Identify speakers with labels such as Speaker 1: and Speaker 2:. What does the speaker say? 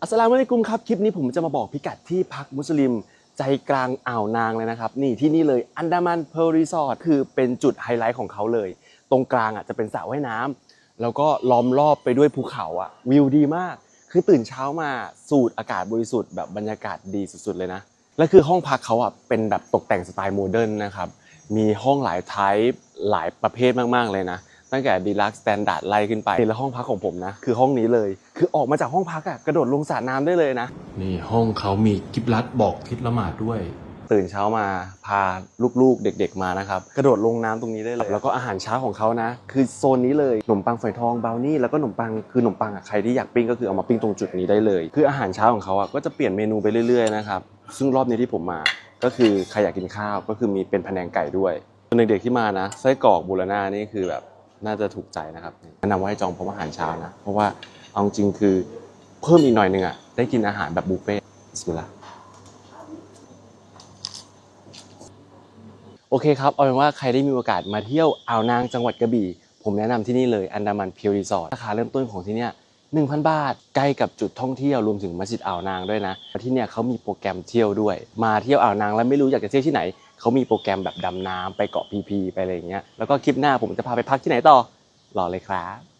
Speaker 1: อัสสลามุอะลัยกุมครับคลิปนี้ผมจะมาบอกพิกัดที่พักมุสลิม ใจกลางอ่าวนางเลยนะครับ นี่ที่นี่เลยอันดามันเพลรีสอร์ทคือเป็นจุดไฮไลท์ของเขาเลย ตรงกลางอะจะเป็นสระว่ายน้ำแล้วก็ล้อมรอบไปด้วยภูเขาอะวิวดีมาก คือตื่นเช้ามาสูดอากาศบริสุทธิ์แบบบรรยากาศดีสุดๆเลยนะและคือห้องพักเขาอะเป็นแบบตกแต่งสไตล์โมเดิร์นนะครับมีห้องหลายไทป์หลายประเภทมากๆเลยนะ ตั้งแต่ดีลักซ์สแตนดาร์ดไล่ขึ้นไปแล้วห้องพักของผมนะ คือห้องนี้เลย คือออกมาจากห้องพักอะกระโดดลงสระน้ำได้เลยนะ
Speaker 2: นี่ห้องเขามีกิบลัดบอกทิศละหมาดด้วย
Speaker 1: ตื่นเช้ามาพาลูกๆเด็กๆมานะครับ กระโดดลงน้ำตรงนี้ได้เลย แล้วก็อาหารเช้าของเขานะ คือโซนนี้เลยขนมปังฝอยทองบราวนี่แล้วก็ขนมปังคือขนมปังอะใครที่อยากปิ้งก็คือเอามาปิ้งตรงจุดนี้ได้เลย คืออาหารเช้าของเขาอะก็จะเปลี่ยนเมนูไปเรื่อยๆนะครับซึ่งรอบนี้ที่ผมมา ก็คือใครอยากกินข้าวก็คือมีเป็นพะแนงไก่ด้วยส่วนเด็กๆที่มานะไส้กรอกบูรณานี่คือแบบ น่าจะถูกใจนะครับแนะนำว่าให้จองพร้อมอาหารเช้านะ เพราะว่าเอาจริงคือเพิ่มอีกหน่อยหนึงอะได้กินอาหารแบบบุฟเฟ่ต์บิสมิลลาห์โอเคครับ เอาเป็นว่าใครได้มีโอกาสมาเที่ยวอ่าวนางจังหวัดกระบี่ ผมแนะนำที่นี่เลยอันดามันเพียวรีสอร์ทราคาเริ่มต้นของที่เนี่ย 1,000 บาท ใกล้กับจุดท่องเที่ยวรวมถึงมัสยิดอ่าวนางด้วยนะ ที่เนี่ยเขามีโปรแกรมเที่ยวด้วย มาเที่ยวอ่าวนางแล้วไม่รู้อยากจะเที่ยวที่ไหน เขามีโปรแกรมแบบดำน้ำไปเกาะพีพีไปอะไรอย่างเงี้ย แล้วก็คลิปหน้าผมจะพาไปพักที่ไหนต่อรอเลยครับ